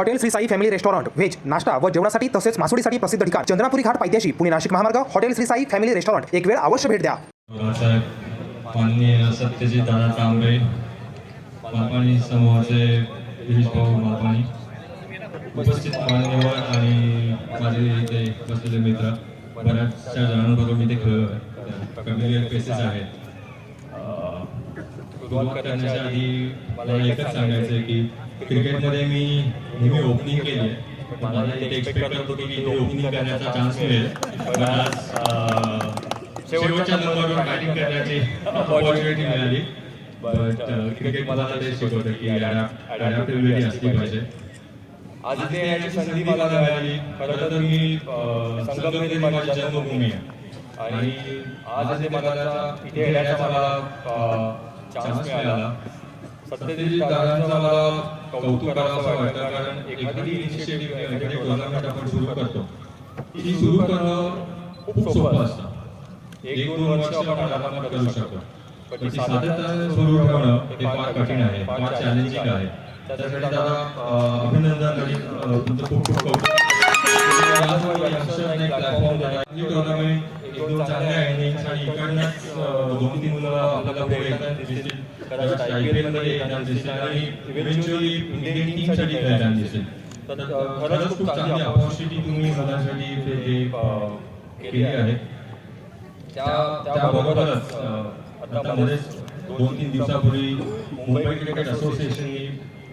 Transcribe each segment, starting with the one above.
Hotel Shri Sai family restaurant veg नाश्ता व जेवणासाठी तसेच मासोळीसाठी प्रसिद्ध ठिकाण चंद्रापुरी घाट पायथ्याशी पुणे नाशिक महामार्ग hotel Shri Sai family restaurant. एक वेळ अवश्य भेट द्या. माननीय सत्यजित दादा तांबे मालपाणी समूहाचे गिरीश भाऊ मालपाणी उपस्थित मान्यवर आणि माझे इथे बसलेले मित्र बऱ्याचशा जणांबरोबर मी ते खेळलो आहे फॅमिलियर फेसेस आहेत सुरुवात करण्याच्या आधी मला एकच सांगायचं आहे की क्रिकेटमध्ये मी नेहमी ओपनिंग केली मला एक्सपेक्ट करत होतो की इथे ओपनिंग करण्याचा चान्स मिळेल. पण आज अं, शेवटच्या नंबरवर बॅटिंग करण्याची ऑपॉर्च्युनिटी मिळाली. बट क्रिकेट मला ते शिकवतं की अडॅप्टिव्हिटी असली पाहिजे. आज इथे येण्याची संधी मला मिळाली. खरं तर मी संगमनेर माझी जन्मभूमी आहे. आणि आज इथे मला इथे येण्याचा मला चान्स मिळाला. सत्यजित मला कौतुक करावं कारण एखादी इनिशिएटिव्ह एखादी आपण सुरू करतो ती सुरू करणं खूप सोपं असतं. एक दोन वर्ष आपण आरामात करू शकतो. पण ती सातत्याने सुरू ठेवणं हे फार कठीण आहे फार चॅलेंजिंग आहे. दादा अभिनंदन आणि तुमचं खूप खूप कौतुक. टुर्नामेंट एक दोन तीन मुलं आपल्याला पुढे आणि इव्हेंच्युअली इंडियन टीमसाठी तर खरंच खूप चांगली अपॉर्च्युनिटी तुम्ही अं, केली आहे. त्या त्याबरोबरच आता मध्येच दोन तीन दिवसापूर्वी मुंबई क्रिकेट असोसिएशननी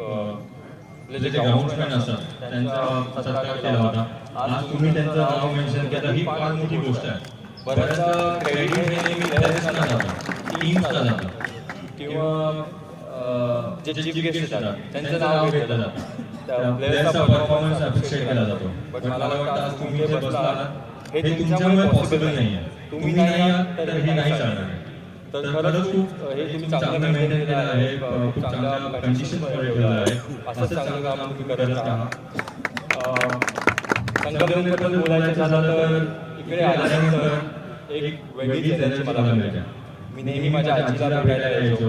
आपले जे ग्राउंडमॅन असतात त्यांचा सत्कार केला होता. आज तुम्ही त्यांचं नाव मेन्शन केलं ही फार मोठी गोष्ट आहे बऱ्याचदा क्रेडिट हे नेहमी प्लेयर्सना जातं टीम्सला जातं किंवा जे चीफ गेस्ट येतात त्यांचं नाव घेतलं जातं. त्या प्लेयर्सचा परफॉर्मन्स अप्रिशिएट केला जातो. पण मला वाटतं आज तुम्ही जे बसला आहात हे तुमच्यामुळे पॉसिबल नाही आहे. तुम्ही नाही आहात तर हे नाही चालणार. तर खरंच खूप हे तुम्ही चांगलं आहे. खूप चांगल्या आहे. असंच चांगलं काम तुम्ही करत राहा अं, संगमनेरबद्दल बोलायचं झालं तर इकडे आल्यानंतर एक वेगळीच एनर्जी मला मिळते मी नेहमी माझ्या आजीला भेटायला यायचो.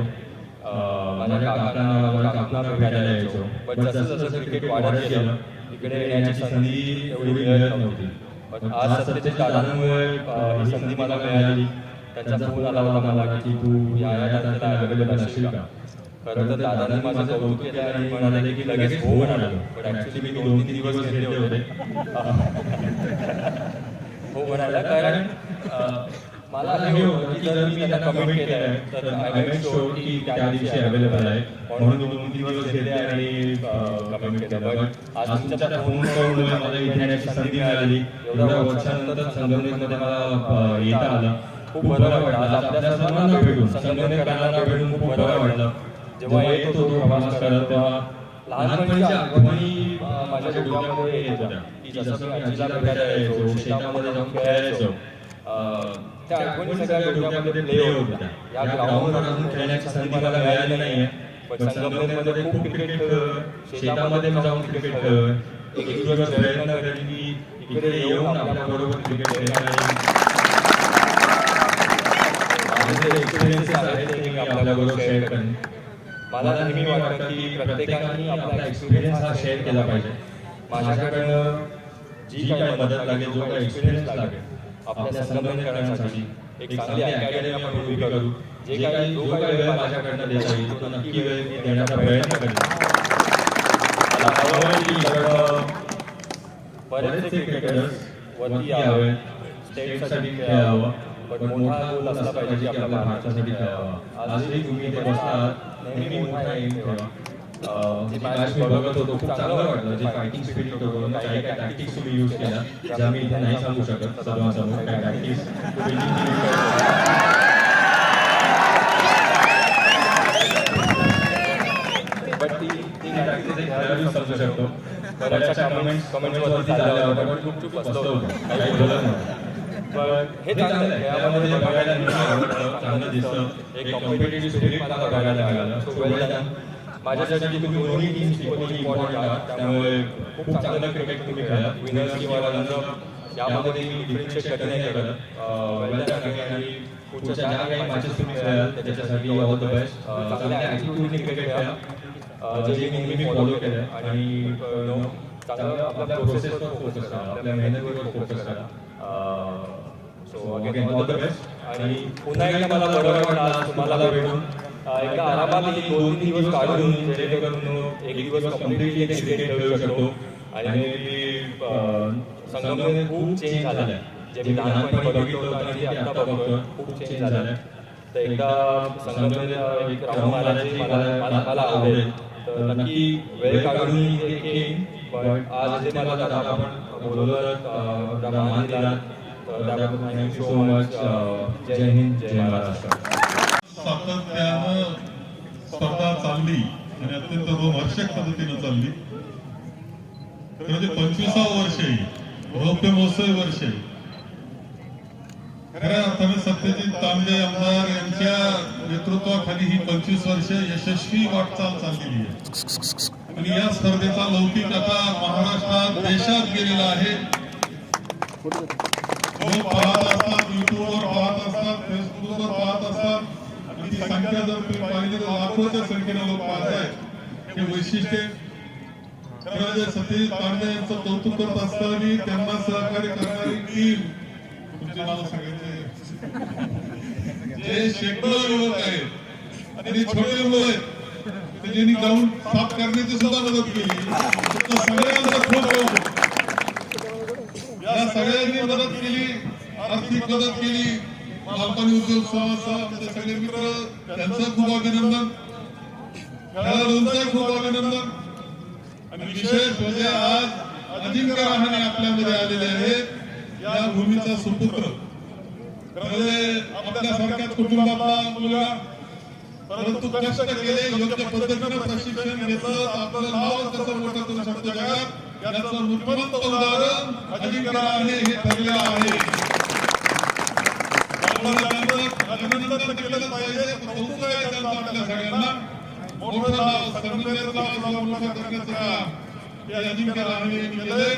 माझ्या काकांना माझ्या काकांना भेटायला यायचो. पण जसं जसं क्रिकेट वाढत गेलं इकडे येण्याची संधी एवढी मिळत नव्हती. पण आज सध्याच्या दादांमुळे ही संधी मला मिळाली. त्यांचा फोन आला होता मला की तू या या तारखेला अवेलेबल असशील का? खरं तर दादांनी माझं कौतुक केलं आणि म्हणाले की लगेच हो म्हणालो पण ऍक्च्युली मी दोन तीन दिवस घेतले होते. हो म्हणाला कारण मला हे होतं की जर मी त्यांना कमेंट केलंय तर आय मेक शुअर की त्या दिवशी अवेलेबल आहे. म्हणून मी दोन तीन दिवस घेतले आणि कमेंट केलं. पण आज तुमच्या फोन कॉलमुळे मला इथे येण्याची संधी मिळाली. एवढ्या वर्षानंतर संगमनेरमध्ये मला अं, येता आलं. खूप बरं वाटलं. आज आपल्या सर्वांना भेटून संगमनेरकरांना भेटून खूप बरं वाटलं. जेव्हा येत होतो प्रवास करत तेव्हा लहानपणीच्या आठवणी अं, माझ्या डोक्यामध्ये येत. होत्या की जसं मी आजीला भेटायला यायचो शेतामध्ये जाऊन खेळायचो. त्या आठवणी सगळ्या डोक्यामध्ये प्ले होत होत्या. या ग्राउंडवर अजून खेळण्याची संधी मला मिळाली नाहीये. पण संगमनेरमध्ये खूप क्रिकेट शेतामध्ये जाऊन क्रिकेट एक दिवस प्रयत्न करेन की इकडे येऊन आपल्या बरोबर क्रिकेट खेळायला एक्सपिरियन्सेस आहेत ते मी आपल्याबरोबर शेअर करेन मला नेहमी वाटतं की प्रत्येकाने आपला एक्सपिरियन्स हा शेअर केला पाहिजे. माझ्याकडनं जी काही मदत लागेल जो काही एक्सपिरियन्स लागेल आपल्या संगमनेर करण्यासाठी एक चांगली अकॅडमी आपण उभी करू. जे काही जो काही वेळ माझ्याकडनं देता येईल तो नक्की वेळ मी देण्याचा प्रयत्न करेन. बरेचसे क्रिकेटर्स वरती यावे स्टेटसाठी खेळावं. पण मोठा गोल असला पाहिजे की आपल्या भारतासाठी खेळावा आजही तुम्ही नेहमी मोठा एम ठेवा. मॅच बघत होतो खूप चांगलं वाटलं. जे फायटिंग होतं काही काही टॅक्टिक्स तुम्ही यूज केल्या ज्या मी इथे नाही सांगू शकत. सर्वांसमोर टॅक्टिक्स बट ती ती टॅक्टिक्स खेळाडू समजू शकतो. बऱ्याचशा कमेंट्स कमेंट्सवरती झाल्या होत्या पण खूप खूप होतं. काही बोलत नव्हतं. हे चांगलं आहे. बघायला दिसतं. एक कॉम्पिटेटिव्ह स्पिरिट मला बघायला मिळालं सो वेल डन माझ्यासाठी तुम्ही दोन्ही टीम्स इक्वली इम्पॉर्टंट आहात. त्यामुळे खूप चांगलं क्रिकेट तुम्ही खेळा. विनर्स किंवा रनर यामध्ये मी डिफरन्शिएट कधी नाही करत वेल डन आणि पुढच्या ज्या काही मॅचेस तुम्ही खेळाल त्याच्यासाठी ऑल द बेस्ट चांगल्या ॲटिट्यूडने क्रिकेट खेळा अ, जे मी नेहमी फॉलो केलं आहे आणि चांगलं आपल्या प्रोसेसवर फोकस करा आपल्या मेहनतीवर फोकस करा so again all the best आणि पुन्हा एकदा मला बरं वाटलं आज तुम्हाला भेटून. अ, एकदा आरामात एक दोन तीन दिवस काढून जेणेकरून एक दिवस कम्प्लिटली शकतो. आणि संगमनेर खूप चेंज झालेलं आहे जे मी लहानपणी बघितलं होतं आणि जे आता बघतोय. खूप चेंज झालं आहे तर एकदा संगमनेर एक राऊंड मारायची मला मला मला आवडेल. तर नक्की वेळ काढून येईन पण आज मला आपण बोलवलं. दिला सो मच जय हिंद जय महाराष्ट्र सातत्यानं स्पर्धा चालली आणि अत्यंत रोमहर्षक पद्धतीनं चालली. म्हणजे पंचवीसावं वर्ष आहे भव्य महोत्सवी वर्ष आहे खऱ्या अर्थाने सत्यजित तांबे आमदार यांच्या नेतृत्वाखाली ही पंचवीस वर्ष यशस्वी वाटचाल चाललेली आहे. आणि या स्पर्धेचा लौकिक आता महाराष्ट्रात देशात गेलेला आहे. लोक पाहत असतात युट्यूबवर पाहत असतात फेसबुकवर पाहत असतात. आणि ती संख्या जर तुम्ही पाहिली तर लाखोच्या संख्येने लोक पाहत आहेत. हे वैशिष्ट्य खरं सतीश पांडे यांचं कौतुक करत असताना त्यांना सहकार्य करणारी टीम तुमचे नाव सांगायचे जे शेकडो युवक आहेत आणि छोटे मुलं आहेत ते जाऊन साफ करण्याची सुद्धा मदत केली. सगळ्यांचा खूप कौतुक. या सगळ्यांनी मदत केली. आर्थिक मदत केली. मालपाणी उद्योग समाजचा सगळे मित्र त्यांचं खूप अभिनंदन. खेळाडूंचं खूप अभिनंदन. आणि विशेष म्हणजे आज अजिंक्य रहाणे आपल्यामध्ये आलेले आहेत. या भूमीचा सुपुत्र. म्हणजे आपल्यासारख्याच कुटुंबातला मुलगा परंतु कष्ट केले योग्य पद्धतीनं प्रशिक्षण घेतलं आपलं नाव कसं मोठं करू शकतो जगात. याचं मूर्तिमंत उदाहरण रहाणे हे ठरलेलं आहे. आपण त्यांचं अभिनंदन केलं पाहिजे कौतुक आहे त्यांचं आपल्या सगळ्यांना? मोठं नाव संगमनेरचं नाव सुद्धा मोठं करण्याचं काम हे अजिंक्य रहाणे यांनी केलंय.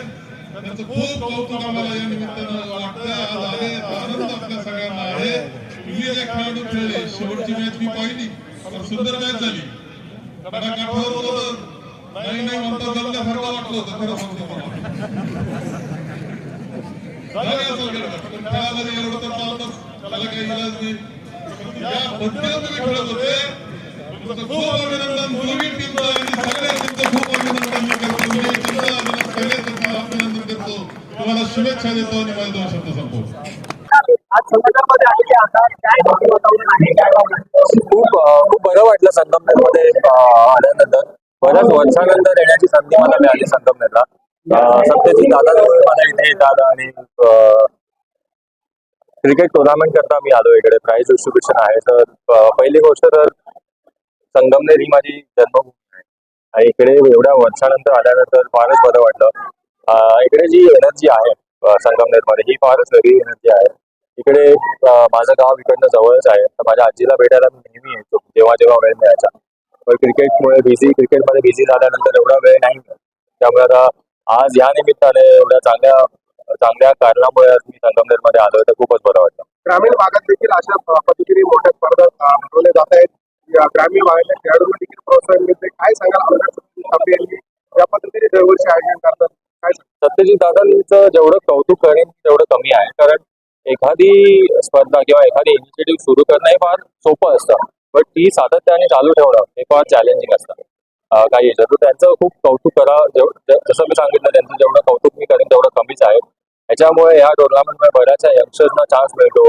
त्यांचं खूप कौतुक आम्हाला या निमित्तानं वाटतंय आज आहे आनंद आपल्या सगळ्यांना आहे. तुम्ही जे खेळाडू खेळले शेवटची मॅच मी पाहिली सुंदर मॅच झाली. काठावर होतं नाही नाही वाटलं होतं खरं सांगतो खेळामध्ये एवढं तर त्याला काही इलाज नाही. या तुम्ही खेळत होते. तुमचं खूप अभिनंदन. मुलगी टीमचं आणि सगळ्या खूप अभिनंदन करतो. मी अभिनंदन अभिनंदन करतो. तुम्हाला शुभेच्छा देतो आणि माझे दोन शब्द खूप खूप बरं वाटलं संगमनेरमध्ये आल्यानंतर बऱ्याच वर्षानंतर येण्याची संधी मला मिळाली संगमनेरला. अ, सत्यजित दादा मला इथे येतात आणि क्रिकेट टुर्नामेंट करता मी आलो इकडे. प्राइज डिस्ट्रीब्युशन आहे. तर पहिली गोष्ट तर संगमनेर ही माझी जन्मभूमी आहे. आणि इकडे एवढ्या वर्षानंतर आल्यानंतर फारच बरं वाटलं. इकडे जी एनर्जी आहे संगमनेरमध्ये ही फारच वेगळी एनर्जी आहे. इकडे माझं गाव इकडनं जवळच आहे. तर माझ्या आजीला भेटायला मी नेहमी येतो. जेव्हा जेव्हा वेळ मिळायचा. क्रिकेटमुळे बिझी क्रिकेटमध्ये बिझी झाल्यानंतर एवढा वेळ नाही. त्यामुळे आता आज या निमित्ताने एवढ्या चांगल्या चांगल्या कारणामुळे आज मी संगमनेरमध्ये आलोय तर खूपच बरं वाटलं. ग्रामीण भागात देखील अशा पद्धतीने मोठ्या स्पर्धा भरवल्या जात आहेत. ग्रामीण भागातल्या खेळाडूंना देखील प्रोत्साहन मिळते काय यांनी या पद्धतीने दरवर्षी आयोजन करतात. काय? सत्यजित दादांचं जेवढं कौतुक करेन तेवढं कमी आहे. कारण एखादी स्पर्धा किंवा एखादी इनिशिएटिव्ह सुरू करणं हे फार सोपं असतं. पण ती सातत्याने चालू ठेवणं हे फार चॅलेंजिंग असतं. काही याच्यात. तर त्यांचं खूप कौतुक करा. जसं मी सांगितलं त्यांचं जेवढं कौतुक मी करेन तेवढं कमीच आहे. याच्यामुळे या टुर्नामेंटमध्ये बऱ्याचशा यंगस्टर्सना चान्स मिळतो.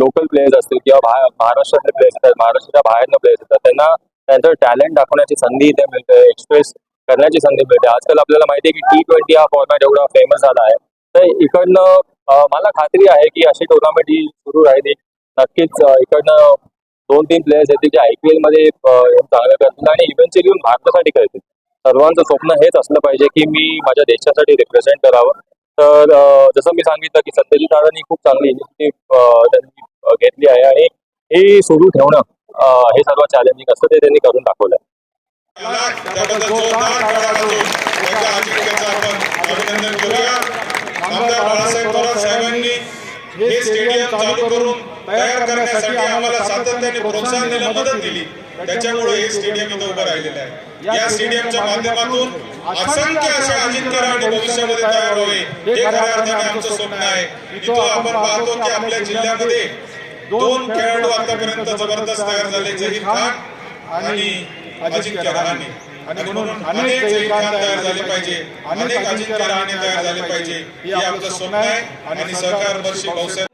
लोकल प्लेयर्स असतील किंवा बाहेर महाराष्ट्रातले प्लेयर्स येतात महाराष्ट्राच्या बाहेरनं प्लेयर्स येतात. त्यांना त्यांचं टॅलेंट दाखवण्याची संधी इथे मिळते एक्सप्रेस करण्याची संधी मिळते. आजकाल आपल्याला माहिती आहे की टी ट्वेंटी हा फॉर्मॅट एवढा फेमस झाला आहे. तर इकडनं मला खात्री आहे की अशी टुर्नामेंट ही सुरू राहिली. नक्कीच इकडनं दोन तीन प्लेयर्स येतील जे आय पी एलमध्ये येऊन चांगलं करतील आणि इव्हेंच्युअली येऊन भारतासाठी खेळतील. सर्वांचं स्वप्न हेच असलं पाहिजे की मी माझ्या देशासाठी रिप्रेझेंट करावं. तर जसं मी सांगितलं की सत्यजित दादांनी खूप चांगली इनिशिएटिव्ह त्यांनी घेतली आहे आणि हे सुरू ठेवणं हे सर्व चॅलेंजिंग असतं ते त्यांनी करून दाखवलं अभिनंदन करूया. बाळासाहेब थोरात साहेबांनी हे स्टेडियम चालू करून तयार करण्यासाठी आम्हाला सातत्याने प्रोत्साहन दिलं मदत दिली. त्याच्यामुळे हे स्टेडियम इथं उभं राहिलेलं आहे. या स्टेडियमच्या माध्यमातून असंख्य असे अजिंक्य राणे भविष्यामध्ये तयार व्हावे. हे खऱ्या अर्थाने आमचं स्वप्न आहे. इथं आपण पाहतो की आपल्या जिल्ह्यामध्ये दोन खेळाडू आतापर्यंत जबरदस्त तयार झाले जहीर खान आणि अजिंक्य रहाणे आणि म्हणून अनेक जहीर खान तयार झाले पाहिजे. अनेक अजिंक्य रहाणे तयार झाले पाहिजे. हे आपलं स्वप्न आहे आणि सहकार वर्षी भाऊसाहेब